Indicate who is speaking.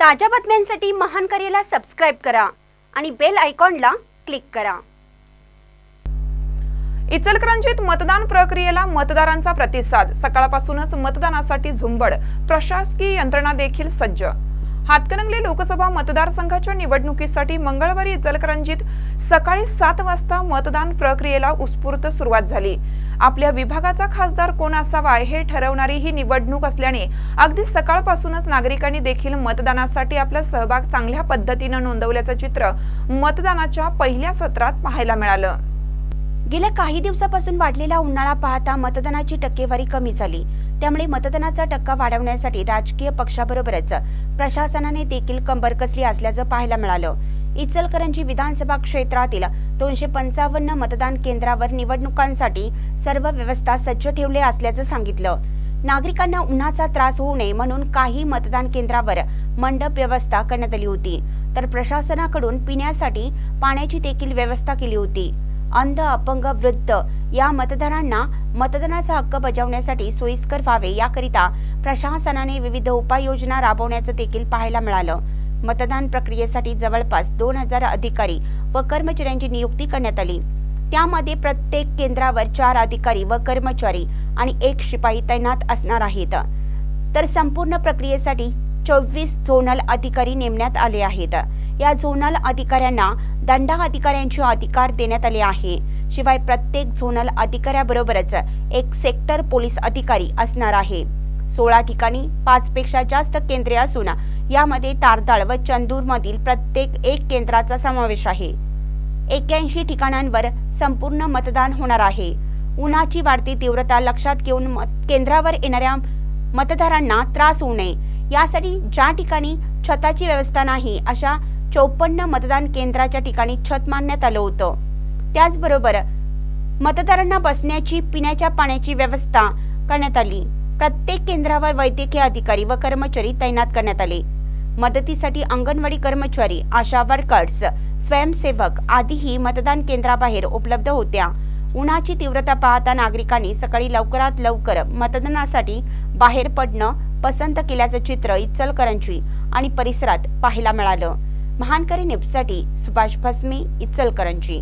Speaker 1: ताज्या बातम्यांसाठी महान करेला सबस्क्राईब करा आणि बेल आयकॉनला क्लिक करा.
Speaker 2: इचलकरंजीत मतदान प्रक्रियेला मतदारांचा प्रतिसाद. सकाळपासूनच मतदानासाठी झुंबड. प्रशासकीय यंत्रणा देखील सज्ज. हातकणंगले लोकसभा मतदारसंघाच्या निवडणुकीसाठी मंगळवारी इचलकरंजीत सकाळी सात वाजता मतदान प्रक्रियेला उत्स्फूर्त सुरुवात झाली. आपल्या विभागाचा खासदार कोण असावा हे ठरवणारी ही निवडणूक असल्याने अगदी सकाळपासूनच नागरिकांनी देखील मतदानासाठी आपला सहभाग चांगल्या पद्धतीनं नोंदवल्याचं चित्र मतदानाच्या पहिल्या सत्रात पाहायला मिळालं.
Speaker 1: गेल्या काही दिवसापासून वाढलेला उन्हाळा पाहता मतदानाची टक्केवारी कमी झाली. त्यामुळे मतदानाचा टक्का वाढवण्यासाठी राजकीय पक्षाबरोबरच प्रशासनाने देखील कंबर कसली असल्याचं पाहायला मिळालं. इचलकरंजी विधानसभा क्षेत्रातील दोनशे पंचावन्न मतदान केंद्रावर निवडणुकांसाठी सर्व व्यवस्था सज्ज ठेवले असल्याचं सांगितलं. नागरिकांना उन्हाचा त्रास होऊ नये म्हणून काही मतदान केंद्रावर मंडप व्यवस्था करण्यात आली होती. तर प्रशासनाकडून पिण्यासाठी पाण्याची देखील व्यवस्था केली होती. अंध अपंग वृद्ध या मतदारांना मतदानाचा हक्क बजावण्यासाठी सोयीस्कर व्हावे याकरिता प्रशासनाने विविध उपाययोजना राबवण्याचं देखील पाहायला मिळालं. मतदान प्रक्रियेसाठी जवळपास दोन हजार अधिकारी व कर्मचाऱ्यांची नियुक्ती करण्यात आली. त्यामध्ये प्रत्येक केंद्रावर चार अधिकारी व कर्मचारी आणि एक शिपाई तैनात असणार आहेत. तर संपूर्ण प्रक्रियेसाठी चोवीस झोनल अधिकारी नेमण्यात आले आहेत. या झोनल अधिकाऱ्यांना दंडा अधिकाऱ्यांचे अधिकार देण्यात आले आहे. शिवाय प्रत्येक झोनल अधिकाऱ्याबरोबरच एक सेक्टर पोलीस अधिकारी असणार आहे. सोळा ठिकाणी पाच पेक्षा जास्त केंद्रे असून यामध्ये तारदाळ व चंदूर मधील प्रत्येक एक केंद्राचा समावेश आहे. एक्क्याऐंशी ठिकाणांवर संपूर्ण मतदान होणार आहे. उन्हाची वाढती तीव्रता लक्षात घेऊन केंद्रावर येणाऱ्या मतदारांना त्रास होऊ नये. यासाठी ज्या ठिकाणी छताची व्यवस्था नाही अशा चौपन्न मतदान केंद्राच्या ठिकाणी छत मांडण्यात आलं होतं. त्याचबरोबर मतदारांना बसण्याची पिण्याच्या पाण्याची व्यवस्था करण्यात आली. प्रत्येक केंद्रावर वैद्यकीय अधिकारी व कर्मचारी तैनात करण्यात आले. मदतीसाठी अंगणवाडी कर्मचारी आशा वर्कर्स स्वयंसेवक आदीही मतदान केंद्राबाहेर उपलब्ध होत्या. उन्हाची तीव्रता पाहता नागरिकांनी सकाळी लवकरात लवकर मतदानासाठी बाहेर पडणं पसंत केल्याचं चित्र इचलकरंजी आणि परिसरात पाहायला मिळालं. महानकरी न्यूजसाठी सुभाष भस्मी इचलकरंजी